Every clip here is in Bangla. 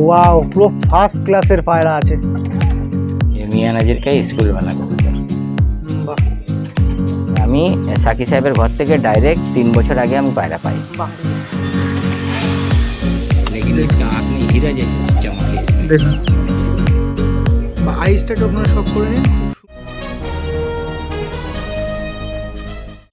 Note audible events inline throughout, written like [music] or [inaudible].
ওয়াও পুরো ফার্স্ট ক্লাসের পায়রা আছে ये मियाँ नजीर का स्कूल वाला कबूतर বাহ আমি সাকি সাহেবের ঘর থেকে ডাইরেক্ট তিন বছর আগে আমি পায়রা পাই বাহ लेकिन इसका आँख में हीरा जैसी चमक है इसमें দেখুন বা আইসটা একটু আপনারা সব করে নিন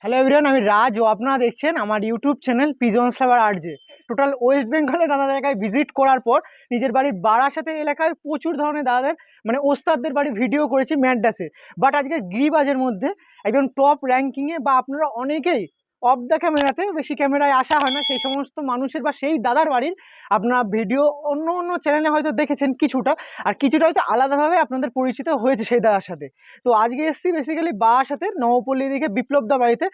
হ্যালো এভরিওয়ান আমি রাজ ও আপনারা দেখছেন আমার YouTube channel pigeon স্লাভার আর্জে total West বেঙ্গলে নানা জায়গায় ভিজিট করার পর নিজের বাড়ির বারাসাতে এলাকায় প্রচুর ধরনের দাদাদের মানে ওস্তাদদের বাড়ি ভিডিও করেছি ম্যাড্রাসে। বাট আজকে গিরিবাজের মধ্যে একজন টপ র্যাঙ্কিংয়ে বা আপনারা অনেকেই অফ দ্য ক্যামেরাতে বেশি ক্যামেরায় আসা হয় না। সেই সমস্ত মানুষের বা সেই দাদার বাড়ির আপনারা ভিডিও অন্য অন্য চ্যানেলে হয়তো দেখেছেন কিছুটা। আর কিছুটা হয়তো আলাদাভাবে আপনাদের পরিচিত হয়েছে সেই দাদার সাথে। তো আজকে এসেছি বেসিক্যালি বাবার সাথে নবপল্লী দিকে বিপ্লব দা বাড়িতে।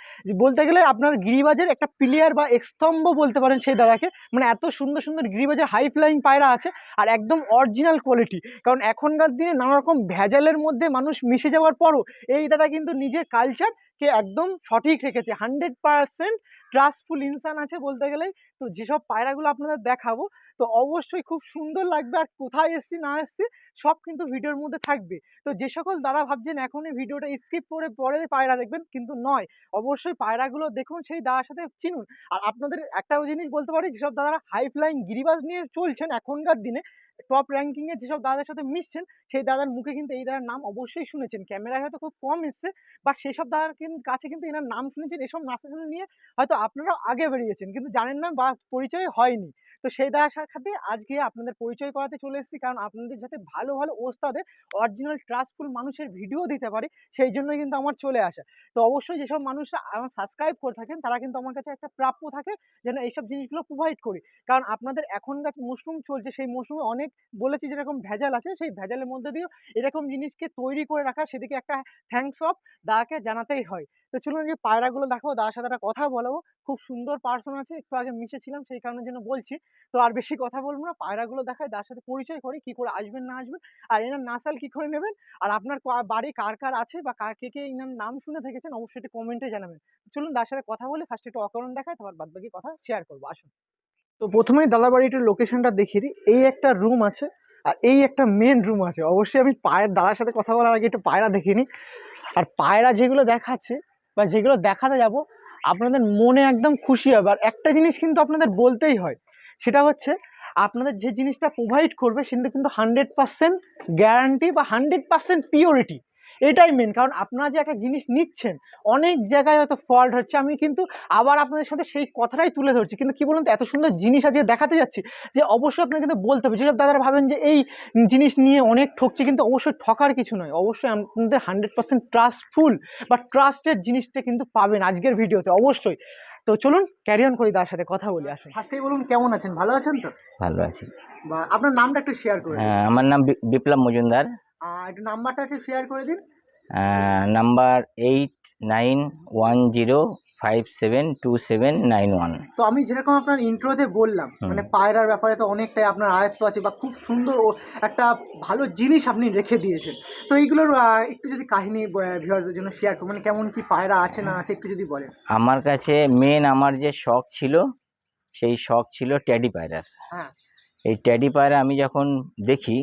বলতে গেলে আপনার গিরিবাজের একটা প্লেয়ার বা স্তম্ভ বলতে পারেন সেই দাদাকে। মানে এত সুন্দর সুন্দর গিরিবাজের হাই ফ্লাইং পায়রা আছে আর একদম অরিজিনাল কোয়ালিটি কারণ এখনকার দিনে নানা রকম ভেজালের মধ্যে মানুষ মিশে যাওয়ার পরও এই দাদা কিন্তু নিজের কালচারকে একদম সঠিক রেখেছে। হান্ড্রেড পারসেন্ট ট্রাস্টফুল ইনসান আছে বলতে গেলে। তো যেসব পায়রাগুলো আপনাদের দেখাবো, তো অবশ্যই খুব সুন্দর লাগবে আর কোথায় এসছি, না এসছি, সব কিন্তু ভিডিওর মধ্যে থাকবে। তো যে সকল দাদা ভাবছেন এখনই ভিডিওটা স্কিপ করে পরে পায়রা দেখবেন, কিন্তু নয়। অবশ্যই পায়রাগুলো দেখুন, সেই দাদার সাথে চিনুন। আর আপনাদের একটাও জিনিস বলতে পারি, যেসব দাদারা হাই ফ্লাইং গিরিবাজ নিয়ে চলছেন এখনকার দিনে টপ র্যাঙ্কিংয়ে যেসব দাদার সাথে মিশছেন, সেই দাদার মুখে কিন্তু এই দাদার নাম অবশ্যই শুনেছেন। ক্যামেরায় হয়তো খুব কম এসছে বাট সেসব দাদার কাছে কিন্তু এনার নাম শুনেছেন, এসব নাচাগুলো নিয়ে হয়তো আপনারাও আগে বেরিয়েছেন। কিন্তু জানেন না বা পরিচয় হয়নি। তো সেই দাদার সাথে আজকে আপনাদের পরিচয় করাতে চলে এসেছি। কারণ আপনাদের যাতে ভালো ভালো ওস্তাদের অরিজিনাল ট্রাস্টফুল মানুষের ভিডিও দিতে পারি, সেই জন্যই কিন্তু আমার চলে আসা। তো অবশ্যই যেসব মানুষরা আমার সাবস্ক্রাইব করে থাকেন, তারা কিন্তু আমার কাছে একটা প্রাপ্য থাকে যেন এইসব জিনিসগুলো প্রোভাইড করি। কারণ আপনাদের এখনকার মৌসুম চলছে, সেই মৌসুমে অনেক বলেছি যেরকম ভেজাল আছে, সেই ভেজালের মধ্যে দিয়েও এরকম জিনিসকে তৈরি করে রাখা, সেদিকে একটা থ্যাঙ্কস অফ দাকে জানাতেই হয়। তো চলুন যে পায়রাগুলো, দেখো, দাদার সাথে একটা কথা বলাবো। খুব সুন্দর পার্সন আছে, একটু আগে মিশেছিলাম, সেই কারণের জন্য বলছি। তো আর বেশি কথা বলব না। পায়রাগুলো দেখায় তার সাথে পরিচয় করি কি করে আসবেন, না আসবেন, আর এনার নাসাল কি করে নেবেন, আর আপনার বাড়ি কার কার আছে বা কার, কে কে এনার নাম শুনে থেকেছেন অবশ্যই একটু কমেন্টে জানাবেন। চলুন তার সাথে কথা বলে ফার্স্ট একটু অকরণ দেখায়, তারপর বাদ বাকি কথা শেয়ার করব। আসুন। তো প্রথমেই দাদার বাড়িটির লোকেশনটা দেখিয়ে দিই। এই একটা রুম আছে, আর এই একটা মেন রুম আছে। অবশ্যই আমি পায়ের, দাদার সাথে কথা বলার আগে একটু পায়রা দেখিনি আর পায়রা যেগুলো দেখাচ্ছে বা যেগুলো দেখাতে যাব, আপনাদের মনে একদম খুশি হবে। আর একটা জিনিস কিন্তু আপনাদের বলতেই হয় সেটা হচ্ছে আপনাদের যে জিনিসটা প্রোভাইড করবে সেটা কিন্তু হান্ড্রেড পার্সেন্ট গ্যারান্টি বা হান্ড্রেড পার্সেন্ট পিওরিটি এটাই মেন কারণ আপনারা যে একটা জিনিস নিচ্ছেন, অনেক জায়গায় হয়তো ফল্ট হচ্ছে। আমি কিন্তু আবার আপনাদের সাথে সেই কথাটাই তুলে ধরছি। কিন্তু কি বলুন তো, এত সুন্দর জিনিস আজকে দেখাতে যাচ্ছি যে অবশ্যই আপনাকে কিন্তু বলতে হবে। যেসব দাদারা ভাবেন যে এই জিনিস নিয়ে অনেক ঠকছে, কিন্তু অবশ্যই ঠকার কিছু নয়। অবশ্যই আপনাদের হান্ড্রেড পার্সেন্ট ট্রাস্টফুল বা ট্রাস্টেড জিনিসটা কিন্তু পাবেন আজকের ভিডিওতে, অবশ্যই। তো চলুন ক্যারি অন করি তার সাথে কথা বলি আসুন ফার্স্টেই বলুন কেমন আছেন? ভালো আছেন তো? ভালো আছি। বা আপনার নামটা একটু শেয়ার করুন দিন। আমার নাম বি- বিপ্লব মজুমদার। আর একটু নাম্বারটা একটু শেয়ার করে দিন। Number eight nine one zero five seven two seven nine one তো আমি যেরকম আপনার ইন্ট্রোতে বললাম মানে পায়রার ব্যাপারে তো অনেকটাই আপনার আয়ত্ত আছে বা খুব সুন্দর ও একটা ভালো জিনিস আপনি রেখে দিয়েছেন। তো এইগুলোর একটু যদি কাহিনী ভিউয়ারদের জন্য শেয়ার করুন মানে কেমন কি পায়রা আছে না আছে একটু যদি বলেন। আমার কাছে মেন আমার যে শখ ছিল সেই শখ ছিল ট্যাডি পায়রার। হ্যাঁ। এই ট্যাডি পায়রা আমি যখন দেখি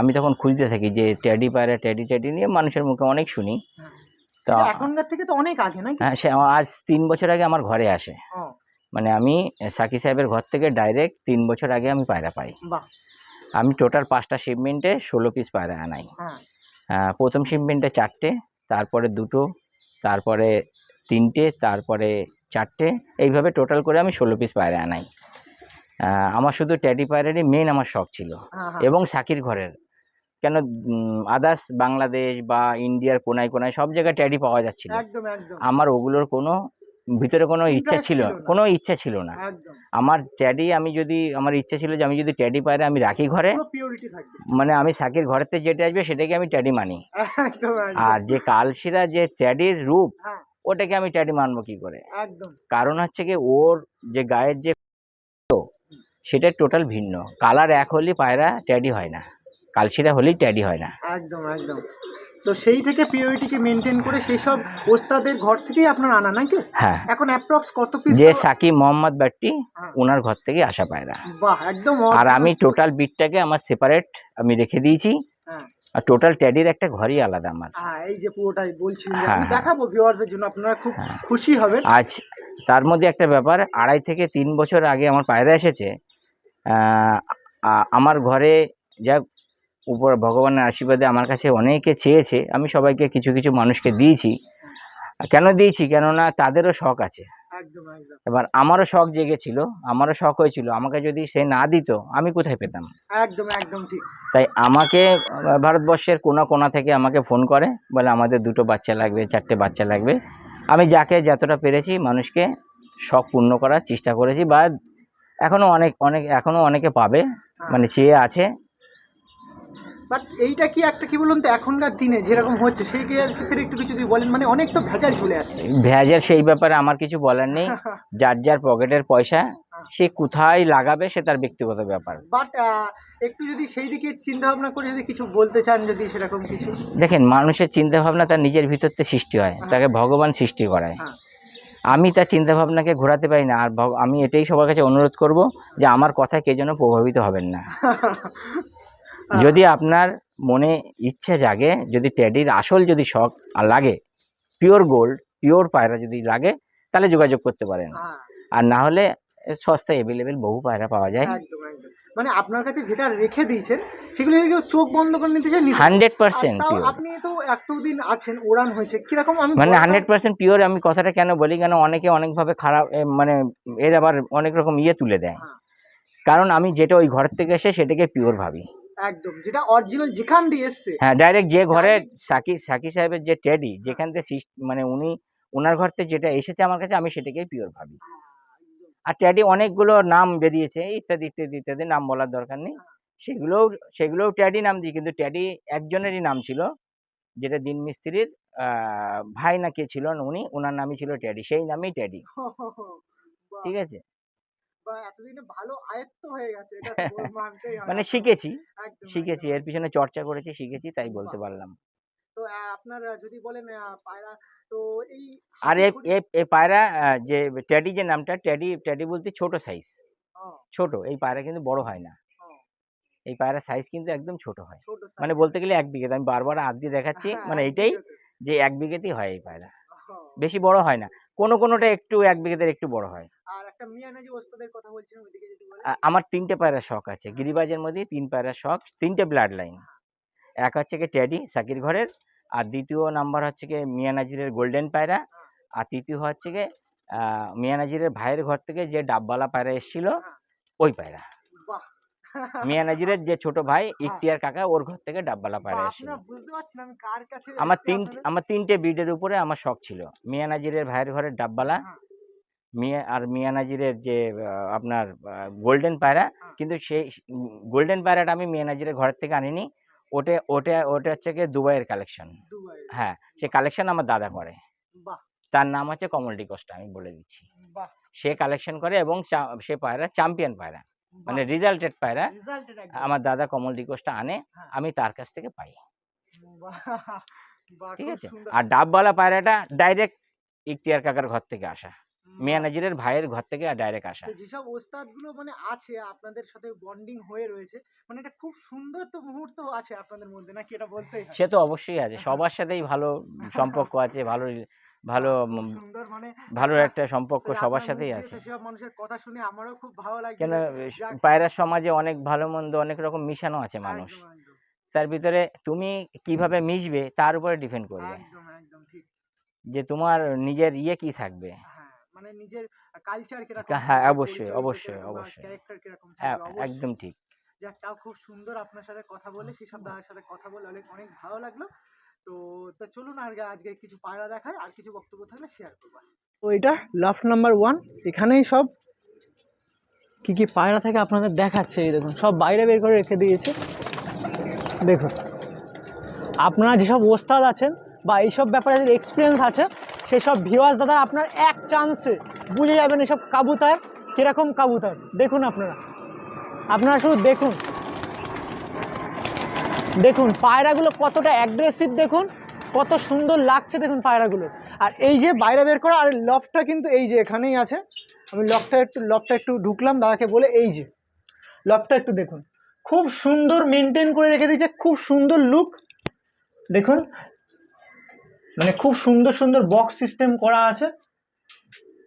আমি তখন খুঁজতে থাকি যে ট্যাডি পায়রা ট্যাডি ট্যাডি নিয়ে মানুষের মুখে অনেক শুনি। তো এখনকার থেকে তো অনেক আগে নাকি হ্যাঁ সে আজ তিন বছর আগে আমার ঘরে আসে। মানে আমি সাকি সাহেবের ঘর থেকে ডাইরেক্ট তিন বছর আগে আমি পায়রা পাই। আমি টোটাল পাঁচটা শিপমেন্টে ষোলো পিস পায়রা আনাই। হ্যাঁ। প্রথম শিপমেন্টে চারটে তারপরে দুটো তারপরে তিনটে তারপরে চারটে এইভাবে টোটাল করে আমি ষোলো পিস পায়রা আনাই। আমার শুধু ট্যাডি পায়রারই মেন আমার শখ ছিল। এবং সাকির ঘরের। কেন আদার্স বাংলাদেশ বা ইন্ডিয়ার কোনায় কোনায় সব জায়গায় ট্যাডি পাওয়া যাচ্ছিল। আমার ওগুলোর কোনো ভিতরে কোনো ইচ্ছা ছিল। কোনো ইচ্ছা ছিল না। আমার ট্যাডি আমি যদি আমার ইচ্ছা ছিল যে আমি যদি ট্যাডি পায়রা আমি রাখি ঘরে। মানে আমি সাকির ঘরেতে যেটা আসবে সেটাকে আমি ট্যাডি মানি। আর যে কালশিরা যে ট্যাডির রূপ হ্যাঁ। ওটাকে আমি ট্যাডি মানবো কি করে? কারণ হচ্ছে কি ওর যে গায়ের যে সেটা টোটাল ভিন্ন। কালার এক হলে পায়রা ট্যাডি হয় না। কালশিরা হলেই ট্যাডি হয় না। একদম একদম। তো সেই থেকে পিওরিটিকে মেনটেন করে সেই সব ওস্তাদের ঘর থেকেই আপনার আনা নাকি হ্যাঁ। এখন অ্যাপ্রক্স কত পিস যে সাকিব মোহাম্মদ হ্যাঁ। ওনার ঘর থেকে আসা পায়রা। বাহ একদম আর আমি টোটাল বিটটাকে আমার সেপারেট আমি রেখে দিয়েছি। হ্যাঁ। আর টোটাল ট্যাডির একটা ঘরই আলাদা আমার। হ্যাঁ এই যে পুরোটাই বলছি হ্যাঁ, হ্যাঁ। দেখাবো ভিউয়ারদের জন্য আপনারা খুব হ্যাঁ। খুশি হবেন। আজ তার মধ্যে একটা ব্যাপার আড়াই থেকে তিন বছর আগে আমার পায়রা এসেছে আমার ঘরে যা উপর ভগবানের আশীর্বাদে আমার কাছে অনেকে চেয়েছে আমি সবাইকে কিছু কিছু মানুষকে দিয়েছি। কেন দিয়েছি? কেননা তাদেরও শখ আছে। এবার আমারও শখ জেগেছিল আমারও শখ হয়েছিল আমাকে যদি সে না দিত আমি কোথায় পেতাম? একদম একদম ঠিক। তাই আমাকে ভারতবর্ষের কোনা কোনা থেকে আমাকে ফোন করে বলে আমাদের দুটো বাচ্চা লাগবে চারটে বাচ্চা লাগবে। আমি যাকে যতটা পেরেছি মানুষকে শখ পূর্ণ করার চেষ্টা করেছি বা এখনও অনেক অনেক এখনও অনেকে পাবে মানে চেয়ে আছে। বাট এইটা কি একটা কি বলুন তো এখনকার দিনে যেরকম হচ্ছে সেই ক্ষেত্রে একটু কিছু যদি বলেন মানে অনেক তো ভেজাল চলে আসছে। ভেজাল সেই ব্যাপারে আমার কিছু বলার নেই। [laughs] যার যার পকেটের পয়সা সে কোথায় লাগাবে সে তার ব্যক্তিগত ব্যাপার। বাট একটু যদি সেই দিকে চিন্তা ভাবনা করে যদি কিছু বলতে চান যদি সেরকম কিছু। দেখেন মানুষের চিন্তা ভাবনা তার নিজের ভিতর সৃষ্টি হয়। তাকে ভগবান সৃষ্টি করায়। হ্যাঁ। আমি তার চিন্তা ভাবনাকে ঘোরাতে পারি না আর আমি এটাই সবার কাছে অনুরোধ করব যে আমার কথা কে যেন প্রভাবিত হবেন না। [laughs] যদি আপনার মনে ইচ্ছা জাগে যদি ট্যাডির আসল যদি শখ আর লাগে পিওর গোল্ড পিওর পায়রা যদি লাগে তাহলে যোগাযোগ করতে পারেন। হ্যাঁ, আর না হলে সস্তায় অ্যাভেলেবেল বহু পায়রা পাওয়া যায়। মানে আপনার কাছে যেটা রেখে দিয়েছেন সেগুলো যদি কেউ চোখ বন্ধ করে নিতে চান হান্ড্রেড পার্সেন্ট আপনি তো এতদিন আছেন ওড়ান হয়েছে কীরকম আমি মানে হান্ড্রেড পার্সেন্ট পিওর আমি কথাটা কেন বলি? কেন অনেকে অনেকভাবে খারাপ মানে এর আবার অনেক রকম ইয়ে তুলে দেয়। হ্যাঁ। কারণ আমি যেটা ওই ঘর থেকে এসে সেটাকে পিওর ভাবি। একদম যেটা অরিজিনাল যেখান দিয়ে এসছে। হ্যাঁ ডাইরেক্ট যে ঘরে সাকি সাকি সাহেবের যে টেডি যেখান থেকে মানে উনি ওনার ঘর থেকে যেটা এসেছে আমার কাছে আমি সেটাকেই পিওর ভাবি। আর ট্যাডি অনেকগুলো নাম বেরিয়েছে ইত্যাদি ইত্যাদি ইত্যাদি নাম বলার দরকার নেই। সেগুলোও সেগুলোও ট্যাডি নাম দিই কিন্তু ট্যাডি একজনেরই নাম ছিল যেটা দিন মিস্ত্রির ভাই না কে ছিল উনি ওনার নামই ছিল ট্যাডি সেই নামেই ট্যাডি ঠিক আছে? হয়ে [laughs] মানে শিখেছি শিখেছি এর পিছনে চর্চা করেছি শিখেছি তাই বলতে পারলাম। তো আপনার যদি বলেন পায়রা তো এই আর এ এ- এ পায়রা যে ট্যাডি যে নামটা ট্যাডি ট্যাডি বলতে ছোট সাইজ ছোট এই পায়রা কিন্তু বড় হয় না। এই পায়রার সাইজ কিন্তু একদম ছোট হয়। মানে বলতে গেলে এক বিঘে আমি বারবার হাত দিয়ে দেখাচ্ছি হ্যাঁ, মানে এটাই যে এক বিঘেতেই হয় এই পায়রা। বেশি বড় হয় না। কোনো কোনোটা একটু এক বিঘেতে একটু বড় হয়। আমার তিনটে পায়রার শখ আছে। গিরিবাজের মধ্যে তিন পায়রার শখ তিনটে ব্লাড লাইন এক হচ্ছে কি ট্যাডি সাকির ঘরের আর দ্বিতীয় নাম্বার হচ্ছে কি মিয়া নাজিরের গোল্ডেন পায়রা। আর তৃতীয় হচ্ছে কি আহ, মিয়া নাজিরের ভাইয়ের ঘর থেকে যে ডাববালা পায়রা এসেছিল ওই পায়রা। বাহ। মিয়া নাজিরের যে ছোট ভাই ইখতিয়ার কাকা ওর ঘর থেকে ডাববালা পায়রা এসেছিল। আমার তিন আমার তিনটে বিডের উপরে আমার শখ ছিল। মিয়া নাজিরের ভাইয়ের ঘরের ডাববালা হ্যাঁ। মিয়া আর মিয়া নাজিরের যে আপনার গোল্ডেন পায়রা হ্যাঁ। কিন্তু সেই গোল্ডেন পায়রাটা আমি মিয়া নাজিরের ঘর থেকে আনিনি। ওটা ওটা ওটা হচ্ছে কি দুবাইয়ের কালেকশন হ্যাঁ সে কালেকশন আমার দাদা করে। তার নাম হচ্ছে কমল ডিকোস্টা আমি বলে দিচ্ছি। সে কালেকশন করে এবং সে পায়রা চ্যাম্পিয়ন পায়রা। মানে রেজাল্টেড পায়রা। আমার দাদা কমল ডিকোস্টা আনে হ্যাঁ। আমি তার কাছ থেকে পাই। ঠিক আছে? আর ডাবওয়ালা পায়রাটা ডাইরেক্ট ইখতিয়ার কাকার ঘর থেকে আসা। মিয়া বাহ। নাজিরের ভাইয়ের ঘর থেকে ডাইরেক্ট আসা। যেসব ওস্তাদগুলো মানে আছে আপনাদের সাথে বন্ডিং হয়ে রয়েছে মানে এটা খুব সুন্দর তো মুহূর্ত আছে আপনাদের মধ্যে নাকি এটা বলতেই হয়? সে তো অবশ্যই আছে সবার সাথেই ভালো সম্পর্ক আছে ভালো ভালো সুন্দর মানে ভালো একটা সম্পর্ক সবার সাথেই আছে। মানুষের কথা শুনে আমারও খুব ভালো লাগে কেন পায়রা সমাজে অনেক ভালো মন্দ অনেক রকম মিশানো আছে মানুষ। তার ভিতরে তুমি কীভাবে মিশবে তার উপরে ডিপেন্ড করবে। যে তোমার নিজের ইয়ে কি থাকবে? মানে নিজের কালচার কীরকম হ্যাঁ, অবশ্যই, অবশ্যই, অবশ্যই। ক্যারেক্টার কীরকম হ্যাঁ একদম ঠিক। যাক তাও খুব সুন্দর আপনার সাথে কথা বলে সেসব দাদার সাথে কথা বলে অনেক অনেক ভালো লাগল। তো তো চলুন আর আজকে কিছু পায়রা দেখায় আর কিছু বক্তব্য থাকলে শেয়ার করব। তো এটা লাফ নাম্বার ওয়ান এখানেই সব কি কি পায়রা থেকে আপনাদের দেখাচ্ছে এই দেখুন সব বাইরে বের করে রেখে দিয়েছে। দেখুন আপনারা যেসব ওস্তাদ আছেন বা এইসব ব্যাপারে যদি এক্সপিরিয়েন্স আছে সেসব ভিওয়ার্স দাদা আপনার এক চান্সে বুঝে যাবেন এসব কাবুতার, কীরকম কাবুতার। দেখুন আপনারা। আপনারা শুধু দেখুন। দেখুন, পায়রাগুলো কতটা অ্যাগ্রেসিভ দেখুন, কত সুন্দর লাগছে দেখুন পায়রাগুলো। আর এই যে বাইরে বের করা, আর লফটা কিন্তু এই যে এখানেই আছে। আমি লফটা একটু লফটা একটু ঢুকলাম, দাদাকে বলে এই যে। লফটা একটু দেখুন। খুব সুন্দর মেনটেন করে রেখে দিয়েছে, খুব সুন্দর লুক দেখুন মানে খুব সুন্দর সুন্দর বক্স সিস্টেম করা আছে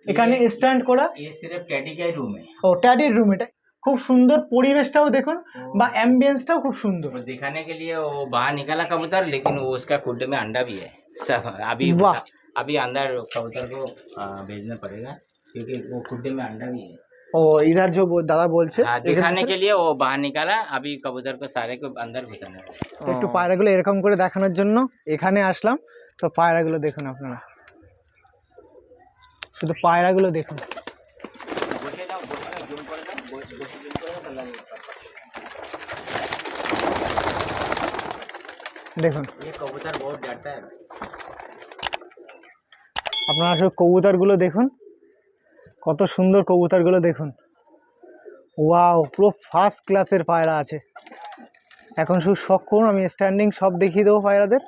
এখানে স্ট্যান্ড করা ये सिर्फ टैडी का ही रूम है ও ট্যাডির রুম এটা খুব সুন্দর পরিবেশটাও দেখুন বা অ্যাম্বিয়েন্সটাও খুব सुंदर वो दिखाने के लिए वो बाहर निकाला कबूतर लेकिन वो उसका खुड में अंडा भी है सब अभी वाह। अभी अंदर कबूतर को आ, भेजना पड़ेगा क्योंकि वो खुड में अंडा भी है ও ইধার যে বো- দাদা বলছে हाँ, এর दिखाने ভিতরে के लिए वो बाहर निकाला अभी कबूतर को सारे को अंदर घुसाने वाला है। একটু পায়রাগুলো এরকম করে দেখানোর জন্য এখানে আসলাম তো পায়রাগুলো দেখুন আপনারা। শুধু পায়রাগুলো দেখুন। দেখুন। আপনারা শুধু কবুতরগুলো দেখুন। কত সুন্দর কবুতরগুলো দেখুন। ওয়াও, পুরো ফার্স্ট ক্লাসের পায়রা আছে। এখন শুধু শখ করুন, আমি স্ট্যান্ডিং সব দেখিয়ে দেবো পায়রাদের।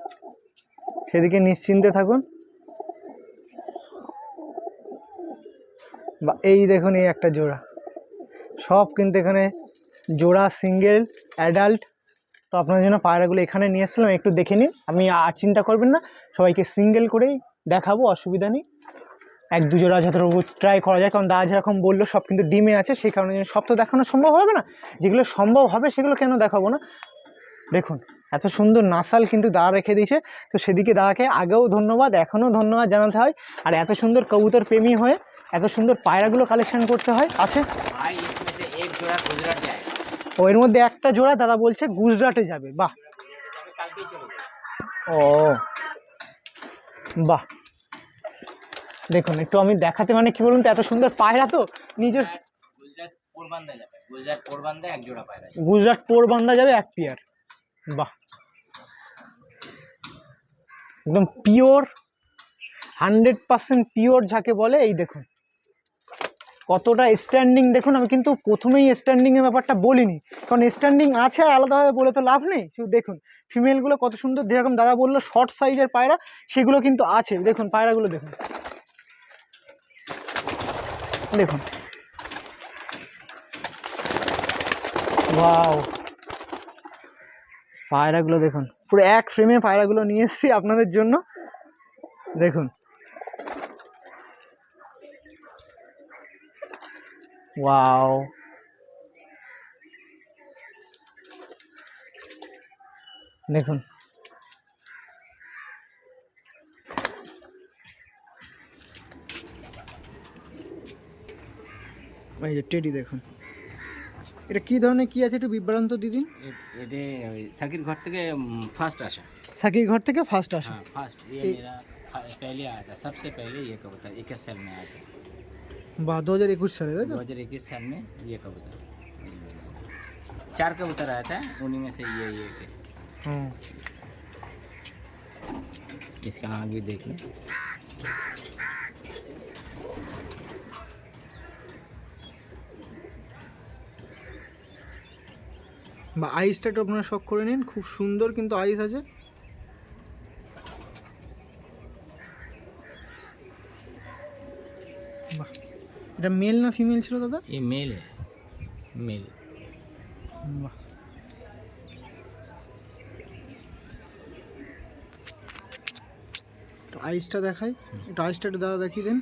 সেদিকে নিশ্চিন্তে থাকুন। বা এই দেখুন, এই একটা জোড়া। সব কিন্তু এখানে জোড়া সিঙ্গেল অ্যাডাল্ট তো আপনার জন্য পায়রাগুলো এখানে নিয়ে এসেছিলাম, একটু দেখে নিন। আপনি আর চিন্তা করবেন না, সবাইকে সিঙ্গেল করেই দেখাবো, অসুবিধা নেই। এক দু জোড়া যতটুকু ট্রাই করা যায়, কারণ দাদা যেরকম বলল, সব কিন্তু ডিমে আছে, সেই কারণে সব তো দেখানো সম্ভব হবে না। যেগুলো সম্ভব হবে, সেগুলো কেন দেখাবো না? দেখুন এত সুন্দর নাসাল কিন্তু দা রেখে দিয়েছে। তো সেদিকে দাকে আগেও ধন্যবাদ এখনও ধন্যবাদ জানাতে হয়। আর এত সুন্দর কবুতর প্রেমী হয়ে এত সুন্দর পায়রাগুলো কালেকশন করতে হয়। আছে? ও এর মধ্যে একটা জোড়া দাদা বলছে গুজরাটে যাবে। বাহ। ও বাহ। দেখুন একটু আমি দেখাতে মানে কি বলুন তো এত সুন্দর পায়রা তো নিজের গুজরাট পোরবান্দা যাবে। গুজরাট পোরবান্দা যাবে এক পিয়ার বাহ। একদম পিওর, হান্ড্রেড পার্সেন্ট পিওর যাকে বলে, এই দেখুন। কতটা স্ট্যান্ডিং দেখুন, আমি কিন্তু প্রথমেই স্ট্যান্ডিংয়ের ব্যাপারটা বলিনি। কারণ স্ট্যান্ডিং আছে আর আলাদাভাবে বলে তো লাভ নেই। শুধু দেখুন ফিমেলগুলো কত সুন্দর, যেরকম দাদা বলল শর্ট সাইজের পায়রা, সেগুলো কিন্তু আছে। দেখুন, পায়রাগুলো দেখুন। দেখুন। ওয়াও পায়রাগুলো দেখুন। পুরো এক ফ্রেমে পায়রাগুলো নিয়ে এসেছি আপনাদের জন্য। দেখুন। ওয়াও। দেখুন। এই যে টেডি দেখুন। এটা কি ধরনের কি আছে একটু বিভ্রান্ত দিদিন এটা সাকির ঘর থেকে ফার্স্ট আসা সাকির ঘর থেকে ফার্স্ট আসা हाँ फर्स्ट ये मेरा फ- पहले आया था सबसे पहले ये कबूतर इक्कीस साल में आया था বা दो हजार इक्कीस साले ताई दो तो हज़ार इक्कीस साल में ये कबूतर चार कबूतर आया था उन्हीं में से ये ये थे हाँ इसका आँख भी देख लो বা আইসটা একটু আপনারা শখ করে নিন খুব সুন্দর কিন্তু আইস আছে। বাহ এটা মেল না ফিমেল ছিল দাদা? এ মেল মেল বাহ। আইসটা দেখাই একটু আইসটা একটু দাদা দেখিয়ে দেন।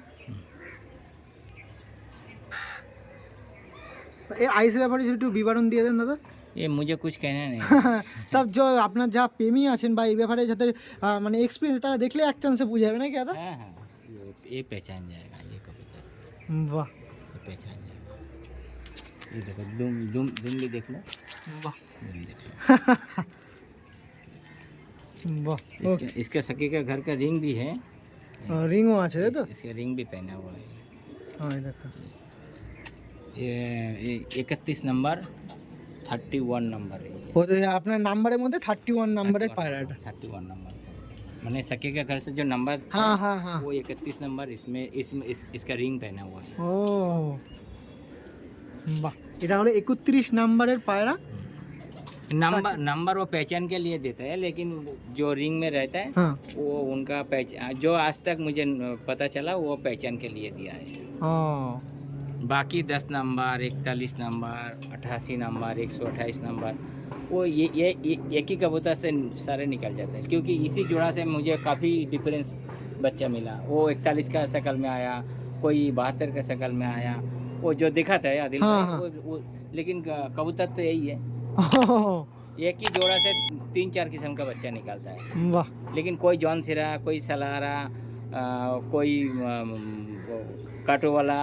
এই আইসের ব্যাপারে একটু বিবরণ দিয়ে দেন দাদা। ये मुझे कुछ कहना नहीं সব য আপনার যা প্রেমী আছেন বা এই ব্যাপারে যাদের আহ, মানে এক্সপিরিয়েন্স তারা দেখলে এক চান্সে বুঝে যাবে নাকি দাদা हाँ हाँ ये, ये पहचान जाएगा ये कबूतर বাহ ये पहचान जाएगा ये देखो दुम दुम दुम भी देख लो বাহ दुम देख लो [laughs] বাহ इसके, इसके सखी का घर का रिंग भी है রিংও আছে তাই তো इस- इसका रिंग भी पहना हुआ है হ্যাঁ এই দেখো ये इकतीस नंबर थर्टी वन नंबर है ये ওদের আপনার নাম্বারের মধ্যে থার্টি ওয়ান নাম্বারের পায়রাটা थर्टी वन नंबर मैंने सके के घर से जो नंबर হ্যাঁ হ্যাঁ হ্যাঁ वो इकतीस नंबर इसमें इसमें इस, इसका रिंग पहना हुआ है ও বাহ এটা হলো একত্রিশ নাম্বারের পায়রা नंबर नंबर वो पहचान के लिए देता है लेकिन जो रिंग में रहता है हाँ वो उनका पहचान जो आज तक मुझे न- पता चला वो पहचान के लिए दिया है ও बाकी दस नंबर इकतालीस नंबर अट्ठासी नंबर एक सौ अट्ठाईस नंबर वो ये ये एक ही कबूतर से सारे निकल जाते हैं। क्योंकि इसी जोड़ा से मुझे काफ़ी डिफरेंस बच्चा मिला। वो इकतालीस का शक्ल में आया कोई बहत्तर का शक्ल में आया वो जो दिखा था आदिल हाँ, हाँ। वो, वो, लेकिन कबूतर तो यही है। एक ही जोड़ा से तीन चार किस्म का बच्चा निकलता है। लेकिन कोई जॉन सिरा कोई सलारा कोई अम, वो काटो वाला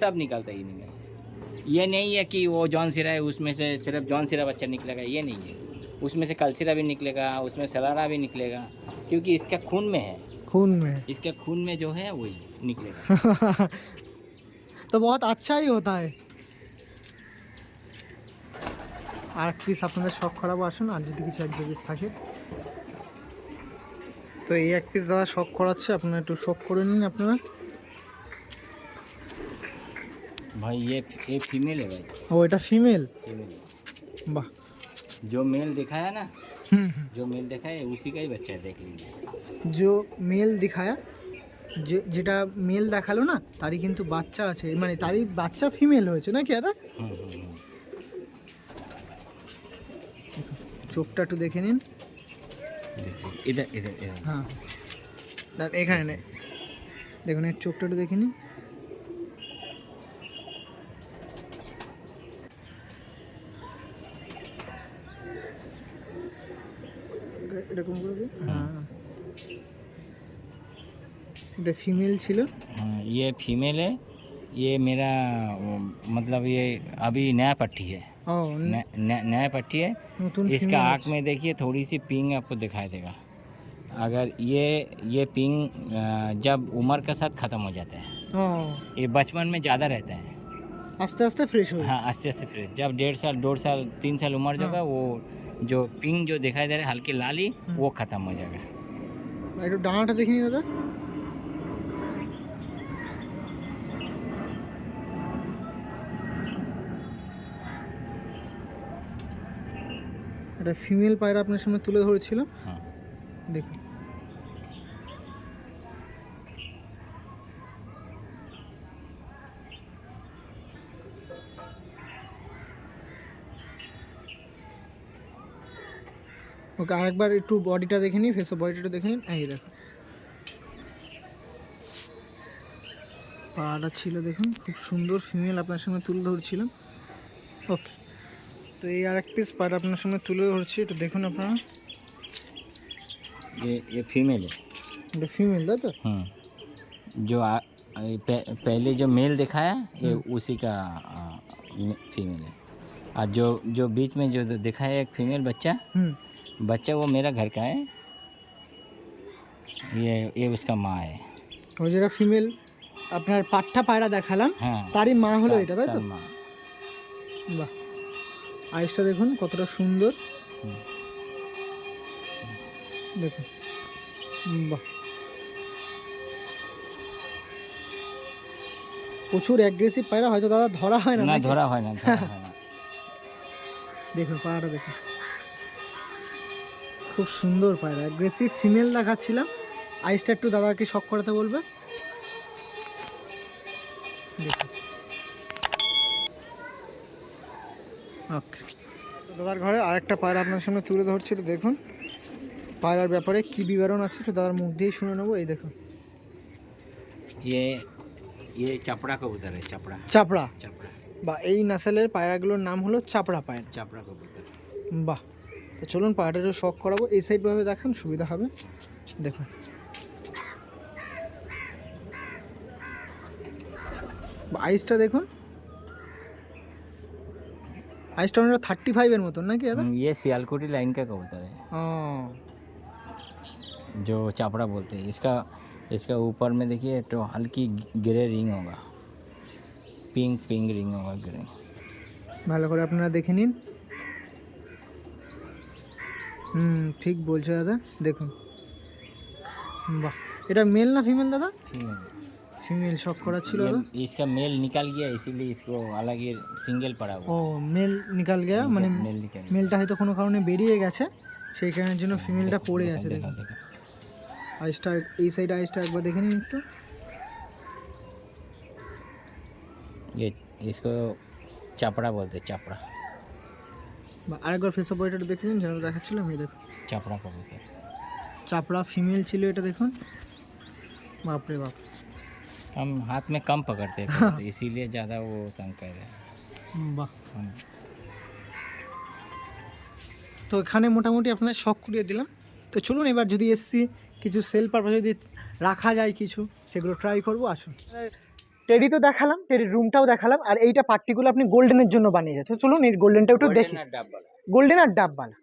सब निकलता है इन्हीं में से ये नहीं है कि वो जॉन सिरा है उसमें से सिर्फ जॉन सिरा बच्चा निकलेगा ये नहीं है उसमें से कलसिरा भी निकलेगा उसमें सलारा भी निकलेगा क्योंकि इसका खून में है खून में इसके खून में जो है वही निकलेगा [laughs] तो बहुत अच्छा ही होता है আর পিস আপনাদের শখ করাবো আসুন আর যদি কিছু এক দু পিস থাকে তো এই এক পিস দাদা শখ করাচ্ছে আপনারা একটু শখ করে নিন আপনারা भाई ये ये फीमेल है भाई ও এটা ফিমেল फीमेल বাহ जो मेल दिखाया ना হুম जो मेल देखा है उसी का ही बच्चा है देख लीजिए जो মেল দিখায়া যে যেটা মেল দেখালো না তারই কিন্তু বাচ্চা আছে মানে তারই বাচ্চা ফিমেল হয়েছে নাকি দাদা हम्म, हम्म, हम्म। চোখটা একটু দেখে নিন देखिए इधर इधर इधर হ্যাঁ দাঁড়ান, এখানে নেই দেখুন এর চোখটা একটু দেখে নিন এটা- এরকম করে দিন হ্যাঁ এটা ফিমেল ছিল हाँ, ये फीमेल है ये मेरा वो, मतलब ये अभी नया पट्टी है ও न- न- नया नया पट्टी है। इसका आँख में देखिए थोड़ी सी पिंग आपको दिखाई देगा। अगर ये ये पिंग जब उम्र के साथ ख़त्म हो जाता है। ये बचपन में ज़्यादा रहते हैं। आस्ते आस्ते फ्रेश हो हाँ आस्ते आस्ते फ्रेश जब डेढ़ साल दो साल तीन साल उम्र होगा वो जो पिंग जो दिखाई दे रहा है हल्की लाली वो ख़त्म हो जाएगा। डांट देखी नहीं दादा একটা ফিমেল পায়রা আপনার সামনে তুলে ধরেছিল। দেখুন। ওকে আরেকবার একটু বডিটা দেখে নিই ফেস বডিটা দেখে নিন। এই দেখুন। পাটা ছিল দেখুন খুব সুন্দর ফিমেল আপনার সামনে তুলে ধরছিলাম ওকে। তো এই আরেক পিস পাটা আপনার সামনে তুলে ধরছি একটু দেখুন আপনারা ये ये फीमेल है এটা ফিমেল তাই তো हम्म जो आ, ये पह, पहले जो मेल दिखाया ये उसी का फीमेल है और जो जो बीच में जो दिखाया एक फीमेल बच्चा হুম बच्चा वो मेरा घर का है ये ये उसका माँ है ওই যেটা ফিমেল আপনার পাঠা পায়রা দেখালাম हाँ তারই মা হলো তার- এটা তাই তো তার মা। বাহ আইসটা দেখুন কতটা সুন্দর। দেখুন। বাহ। প্রচুর অ্যাগ্রেসিভ পায়রা হয়তো দাদা ধরা হয় না না ধরা হয় না ধরা হয় না। [laughs] দেখুন পায়রাটা দেখুন। খুব সুন্দর পায়রা অ্যাগ্রেসিভ ফিমেল দেখাচ্ছিলাম। আইসটা একটু দাদাকে শখ করাতে বলবে। দেখুন। ওকে। দাদার ঘরে আর একটা পায়রা আপনার সামনে তুলে ধরছি দেখুন। পায়রার ব্যাপারে কি বিবরণ আছে তো দাদার মুখ দিয়েই শুনে নেব এই দেখুন। ইয়ে ইয়ে চাপড়া কবুতর চাপড়া। চাপড়া? চাপড়া। বা এই নাসালের পায়রাগুলোর নাম হলো চাপড়া পায়রা। চাপড়া কবুতর। বাহ। তো চলুন পায়রাটারও শখ করাবো এই সাইডভাবে দেখান সুবিধা হবে। দেখুন। আইসটা দেখুন। আইসটা অনেকটা থার্টি ফাইভের মতন নাকি দাদা हम्म, ये सियालकोटी लाइन का कबूतर है ও जो चापड़ा बोलते हैं इसका इसका ऊपर में देखिए तो हल्की ग्रे रिंग होगा पिंक पिंक रिंग होगा ग्रे ভালো করে আপনারা দেখে নিন হুম ঠিক বলছো দাদা দেখুন বাহ এটা মেল না ফিমেল দাদা फीमेल ফিমেল শক করা ছিল ये- দাদা इसका मेल निकल गया इसीलिए इसको अलग ही सिंगल पड़ा ও हुआ মেল নিকাল গেয়া মানে मेल निकल गया। মেলটা হয়তো কোনো কারণে বেরিয়ে গেছে সেই কারণের জন্য ফিমেলটা পড়ে আছে देखो, দেখুন देखो। আইসটা এই সাইড আইসটা একবার দেখে নিন একটু ये इसको चापड़ा बोलते हैं, चापड़ा বা আরেকবার ফেস অফ বডিটা দেখে নিন যেন দেখাচ্ছিলাম এই দেখুন चापड़ा को बोलते हैं। চাপড়া ফিমেল ছিল এটা দেখুন বাপরে বাপ हम हाथ में कम पकड़ते हैं तो [laughs] इसीलिए ज़्यादा वो तंग कर रहे हैं বাহ हम তো এখানে মোটামুটি আপনাদের শখ করিয়ে দিলাম তো চলুন এবার যদি এসছি কিছু সেল পারপাস যদি রাখা যায় কিছু সেগুলো ট্রাই করবো আসুন টেডি তো দেখালাম টেডির রুমটাও দেখালাম আর এইটা পার্টিকুলার আপনি গোল্ডেনের জন্য বানিয়েছে তো চলুন এই গোল্ডেনটা একটু দেখি গোল্ডেন আর ডাববালা